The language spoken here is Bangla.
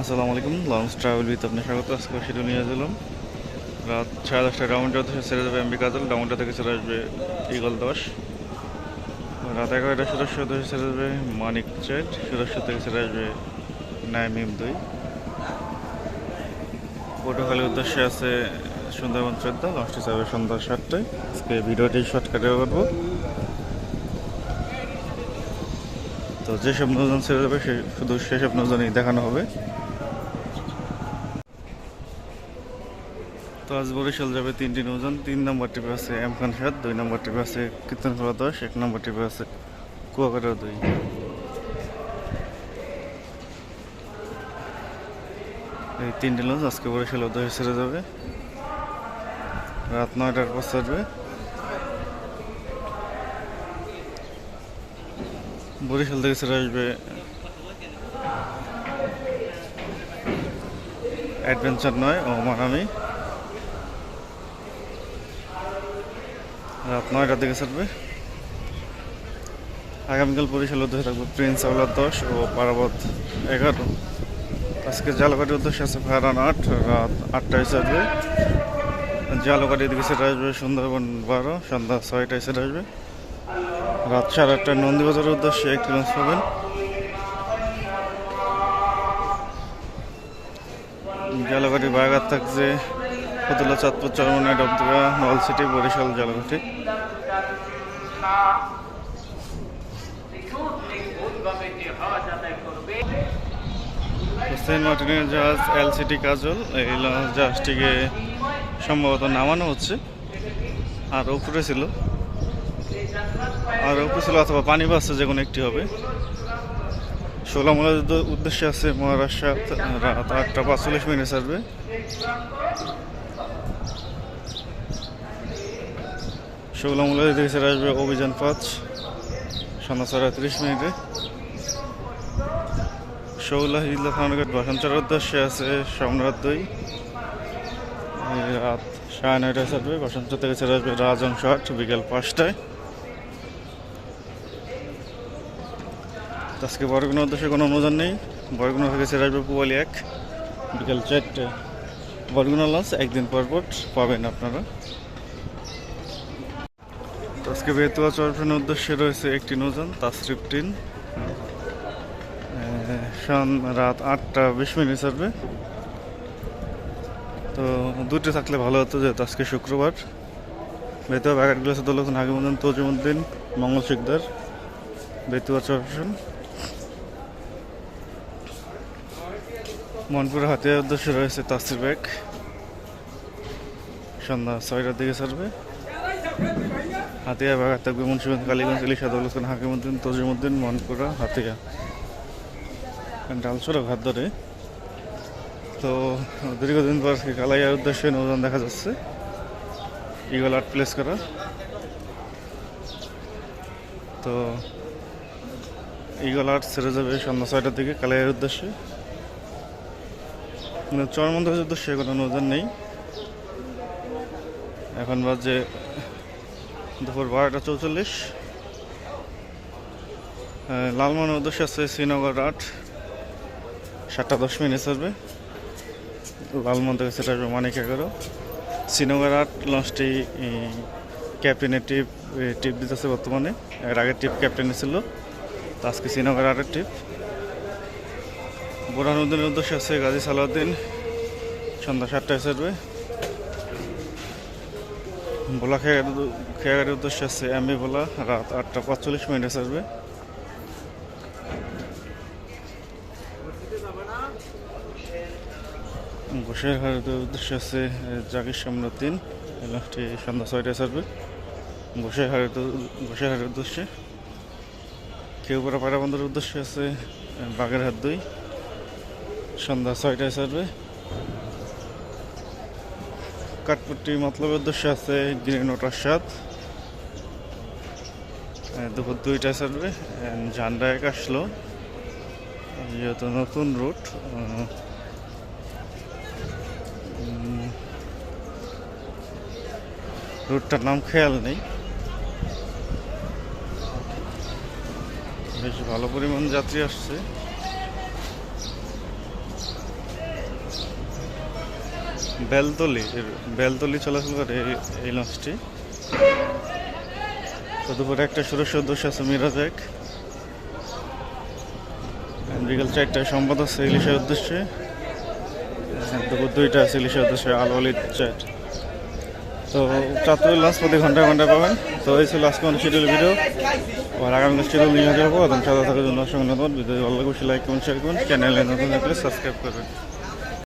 আসসালামু আলাইকুম লঞ্চ ট্রাভেল উইথ আপনি স্বাগত। আজকে সেটা নিয়ে গেলাম রাত সাড়ে দশটা রাউন্ডটা থেকে ছেড়ে যাবে এমবি কাজল। ডাউনটা থেকে চলে আসবে ইগল দশ। রাত এগারোটা সদস্য থেকে ছেড়ে যাবে মানিক চেট সদস্য থেকে ছেড়ে আসবে নাইমিম দুই। পটুখালীর উদ্দেশ্যে আছে সুন্দরবন চোদ্দ লঞ্চটি যাবে সন্ধ্যা সাতটায়। আজকে ভিডিওটি শর্টকাটে করব তো যেসব নৌজন ছেড়ে যাবে সে শুধু সেসব নৌজনই দেখানো হবে। তো আজ বরিশাল যাবে তিনটি নৌজন তিন নম্বর টিপে আছে এম খান সাত দুই নম্বর টিপে আছে কীর্তনখোলা দশ, এক নম্বর টিপে আছে কুয়াকাটা দুই। এই তিনটি লঞ্চ আজকে বরিশাল উদ্দেশ্যে ছেড়ে যাবে। রাত নয়টার পর ছাড়বে। বরিশাল থেকে ছেড়ে আসবে অ্যাডভেঞ্চার নয় ও মানামি। রাত নয়টার দিকে ছাড়বে। আগামীকাল বরিশাল উদ্দেশ্যে থাকবে প্রিন্স আওলার দশ ও পারাবত এগারো। আজকে জালকাটির উদ্দেশ্যে আছে ফায়ারান আট, রাত আটটায় ছাড়বে। জালকাটির দিকে সেটা আসবে সুন্দরবন বারো, সন্ধ্যা ছয়টায় সেটা আসবে। রাত সাড়ে আটটায় নন্দীবাজারের উদ্দেশ্যে একটি লঞ্চ পাবেন। জালকাটি বাগার থাকছে ফতুল্লা চাঁদপুর চরমনাই ডবদুয়া নল সিটি বরিশাল সেন্ট মার্টিনের জাহাজ, এলসিটি কাজল, এই জাহাজটিকে সম্ভবত নামানো হচ্ছে। আর উপরে ছিল, আর উপরে ছিল অথবা পানি বাসছে যে কোনো একটি হবে। ষোলামূলার উদ্দেশ্যে আছে মহারাষ্ট্র, রাত আটটা পাঁচচল্লিশ মিনিট ছাড়বে ষোলামূলার দিকে ছেড়ে আসবে অভিযান পাঁচ। সন্ধ্যা সাড়ে তিরিশ মিনিটে। শৌলা হিজলা থানাঘাট বসন্তর উদ্দেশ্যে আছে সম্রাট দুই। রাত সাড়ে নয়টায় ছাড়বে বসন্ত থেকে ছেড়ে আসবে রাজংশ আট বিকেল পাঁচটায়। আজকে বরগুনার উদ্দেশ্যে কোনো অনুদান নেই। বরগুনা থেকে ছেড়ে আসবে পুয়ালি এক, বিকেল চারটে। বরগুনা লঞ্চ, একদিন পর পর পাবেন আপনারা। আজকে বেতুয়া চরফেনের উদ্দেশ্যে রয়েছে একটি নৌযান তাসরিফটিন সন রাত আটটা বিশ মিনিট ছাড়বে তো দুটো থাকলে ভালো হতো যেহেতু আজকে শুক্রবার। বেতুয়া ব্যাগাটগুলো আছে দৌলতন হাকিমুদ্দিন তজিমুদ্দিন, মঙ্গল শিকদার, বেতুয়া চরফেন মনপুর হাতিয়ার উদ্দেশ্যে রয়েছে তাসির ব্যাগ। সন্ধ্যা ছয়টার দিকে ছাড়বে। হাতিয়া বাগার থাকবে মুন্সিগঞ্জ, কালীগঞ্জ ইলিশা দৌলতন হাকিমুদ্দিন তজিমুদ্দিন মনপুরা হাতিয়া। ডালসড়ক হাত ধরে। তো দীর্ঘদিন পর কালাইয়ার উদ্দেশ্যে নৌযান দেখা যাচ্ছে। ইগল আর্ট প্লেস করা। তো ইগল আর্ট ছেড়ে যাবে সন্ধ্যা ছয়টার দিকে কালাইয়ার উদ্দেশ্যে। কিন্তু চরমন্দার উদ্দেশ্যে কোনো নৌযান নেই। এখন বাজে দুপুর বারোটা চৌচল্লিশ। লালমনের উদ্দেশ্যে আছে শ্রীনগর আট সাতটা দশ মিনিট চলবে। লালমন থেকে সেটা আসবে মানিক এগারো। শ্রীনগর আট লঞ্চটি ক্যাপ্টেনের টিপ টিপ দিতেছে বর্তমানে। এর আগে টিপ ক্যাপ্টেনে ছিল। তো আজকে শ্রীনগর আটের টিপ। বোরহানুদ্দিনের উদ্দেশ্যে আছে গাজী সালাউদ্দিন সন্ধ্যা সাতটায় চলবে। ভোলা খেয়ার খেয়ারের উদ্দেশ্যে আছে এমবি ভোলা, রাত আটটা পাঁচচল্লিশ মিনিটে চলবে ঘোষের হারের উদ্দেশ্যে আছে সামনে তিন লাস্টে সন্ধ্যা ছয়টায় ছাড়বে ঘোষের হারের ঘোষের হারের উদ্দেশ্যে। কেউপাড়া পাড়া বন্দরের উদ্দেশ্যে আছে বাগেরহাট দুই, সন্ধ্যা ছয়টায় ছাড়বে কাঠপট্টি মতলবের উদ্দেশ্যে আছে গ্রিন ওটার সাত দুপুর দুইটায় ছাড়বে ঝান্ডা এক আসলো। যেহেতু নতুন রুট রুটটার নাম খেয়াল নেই। বেশ ভালো পরিমাণ যাত্রী আসছে। বেলতলি বেলতলি চলাচল করে এই- লঞ্চটি তো দুপুরে একটা সুরস্য উদ্দেশ্য আছে, মিরাজ এক। বিকাল চারটায় সম্পদ আছে ইলিশের উদ্দেশ্যে। দুপুর দুইটা আছে ইলিশের উদ্দেশ্যে, আল অলিদ চার। তো চাঁদপুরের লঞ্চ প্রতি ঘন্টায় ঘন্টায় পাবেন। তো এই ছিল আজকে অনেক শিডিউল ভিডিও আর আগামী শিডিউল নিয়ে যাব এবং সাদা থাকার জন্য অসংখ্য ধন্যবাদ। ভিডিও ভালো লাগবে লাইক করুন শেয়ার করুন। চ্যানেলে নতুন থাকলে সাবস্ক্রাইব করবেন